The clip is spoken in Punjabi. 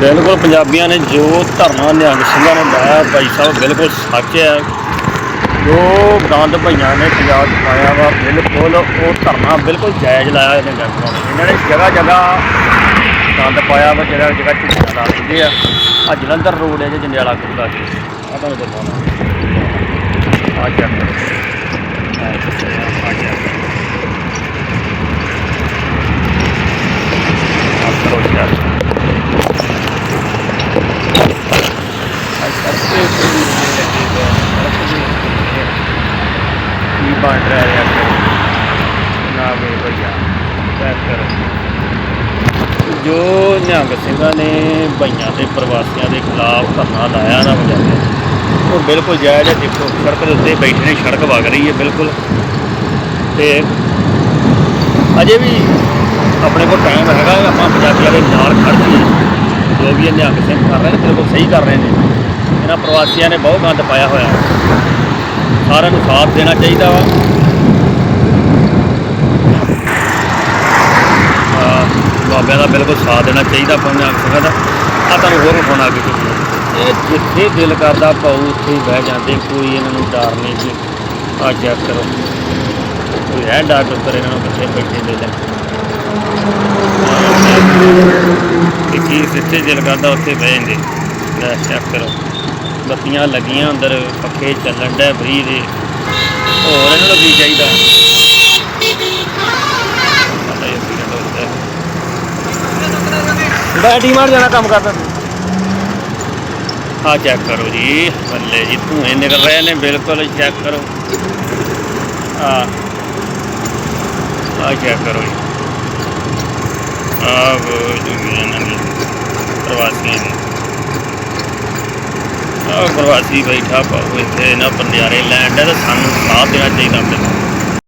ਬਿਲਕੁਲ ਪੰਜਾਬੀਆਂ ਨੇ ਜੋ ਧਰਨਾ ਨਿਹੰਗ ਸਿੰਘਾਂ ਨੇ ਲਾਇਆ ਭਾਈ ਸਾਹਿਬ, ਬਿਲਕੁਲ ਸੱਚ ਹੈ। ਜੋ ਗੰਦ ਭਾਈਆਂ ਨੇ ਪੰਜਾਬ 'ਚ ਪਾਇਆ ਵਾ, ਬਿਲਕੁਲ ਉਹ ਧਰਨਾ ਬਿਲਕੁਲ ਜਾਇਜ਼ ਲਾਇਆ ਇਹਨੇ ਗੰਦਾਂ ਨੇ ਇਹਨਾਂ ਨੇ ਜਗ੍ਹਾ ਜਗ੍ਹਾ ਗੰਦ ਪਾਇਆ ਵਾ, ਜਿਹੜਾ ਜਗ੍ਹਾ ਝੁੱਗੀਆਂ ਲਾ ਦਿੰਦੇ ਆ। ਆ ਜਲੰਧਰ ਰੋਡ ਹੈ ਜੇ, ਜੰਡਿਆਲਾ ਕੋਲ ਆ ਕੇ ਆ ਤੁਹਾਨੂੰ ਦਿਖਾਉਣਾ। ਆ ਚੱਕ ਆ ਚੱਕ ਆ ਕਰੋ ਯਾਰ ਕੀ ਬਣ ਰਿਹਾ ਹੈ ਨਾ ਵੇ ਭਈਆ ਚੈੱਕ ਕਰੋ। ਜੋ ਨਿਹੰਗ ਸਿੰਘਾਂ ਨੇ ਭਈਆਂ ਤੇ ਪ੍ਰਵਾਸੀਆਂ ਦੇ ਖਿਲਾਫ ਧਰਨਾ ਲਾਇਆ ਨਾ ਵਜਾਇਆ ਉਹ ਬਿਲਕੁਲ ਜਾਇਜ਼ ਹੈ। ਦੇਖੋ, ਸੜਕ ਦੇ ਉੱਤੇ ਬੈਠੇ ਨੇ, ਸੜਕ ਵਗ ਰਹੀ ਹੈ ਬਿਲਕੁਲ। ਤੇ ਅਜੇ ਵੀ ਆਪਣੇ ਕੋਲ ਟਾਈਮ ਹੈਗਾ, ਆਪਾਂ ਪੰਜਾਬੀਆਂ ਦੇ ਨਾਲ ਖੜ ਜੋ ਵੀ ਇਹ ਨਿਹੰਗ ਸਿੰਘ ਕਰ ਰਹੇ ਨੇ, ਬਿਲਕੁਲ ਸਹੀ ਕਰ ਰਹੇ ਨੇ। ਇਹਨਾਂ ਪ੍ਰਵਾਸੀਆਂ ਨੇ ਬਹੁਤ ਗੰਦ ਪਾਇਆ ਹੋਇਆ। ਸਾਰਿਆਂ ਨੂੰ ਸਾਥ ਦੇਣਾ ਚਾਹੀਦਾ ਵਾ। ਅਹ ਬਾਬਿਆਂ ਦਾ ਬਿਲਕੁਲ ਸਾਥ ਦੇਣਾ ਚਾਹੀਦਾ ਆਪਾਂ ਨੂੰ ਦਾ। ਆ ਤੁਹਾਨੂੰ ਹੋਰ ਵਿਖਾਉਣਾ ਅੱਗੇ ਕੁਝ ਇਹ ਜਿੱਥੇ ਦਿਲ ਕਰਦਾ ਪਾਉ ਉੱਥੇ ਹੀ ਬਹਿ ਜਾਂਦੇ। ਕੋਈ ਇਹਨਾਂ ਨੂੰ ਡਰ ਨਹੀਂ ਜੀ। ਆ ਚੈੱਕ ਕਰੋ। ਕੋਈ ਹੈ ਡਰ ਡਰ ਇਹਨਾਂ ਨੂੰ ਕਿੱਥੇ ਬੈਠੇ ਦੇ ਲੈ ਕਿ ਜਿੱਥੇ ਦਿਲ ਕਰਦਾ, ਉੱਥੇ ਬਹਿ ਜਾਂਦੇ। ਲੈ ਚੈੱਕ ਕਰੋ। ਬੱਤੀਆਂ ਲੱਗੀਆਂ ਅੰਦਰ ਪੱਖੇ ਚੱਲਣ ਡੈ ਫਰੀ ਦੇ। ਹੋਰ ਇਹਨਾਂ ਨੂੰ ਕੀ ਚਾਹੀਦਾ ਬੈਟੀ ਮਾਰ ਜਾਣਾ ਕੰਮ ਕਰਦਾ। ਆ ਚੈੱਕ ਕਰੋ ਜੀ ਬੱਲੇ ਜੀ ਧੂਏ ਨਿਕਲ ਰਹੇ ਨੇ ਬਿਲਕੁਲ ਚੈੱਕ ਕਰੋ। ਆ ਆ ਚੈੱਕ ਕਰੋ ਜੀ। ਆ ਜੋ ਇਹਨਾਂ ਨੇ ਪ੍ਰਵਾਸੀਆਂ ਨੇ। ਆ ਪ੍ਰਵਾਸੀ ਬੈਠਾ ਪਾਉ ਇੱਥੇ ਨਾ ਬੰਦਿਆਰੇ ਲੈਂਡ ਹੈ ਤਾਂ ਸਾਨੂੰ ਸਾਥ ਦੇਣਾ ਚਾਹੀਦਾ ਆਪਣੇ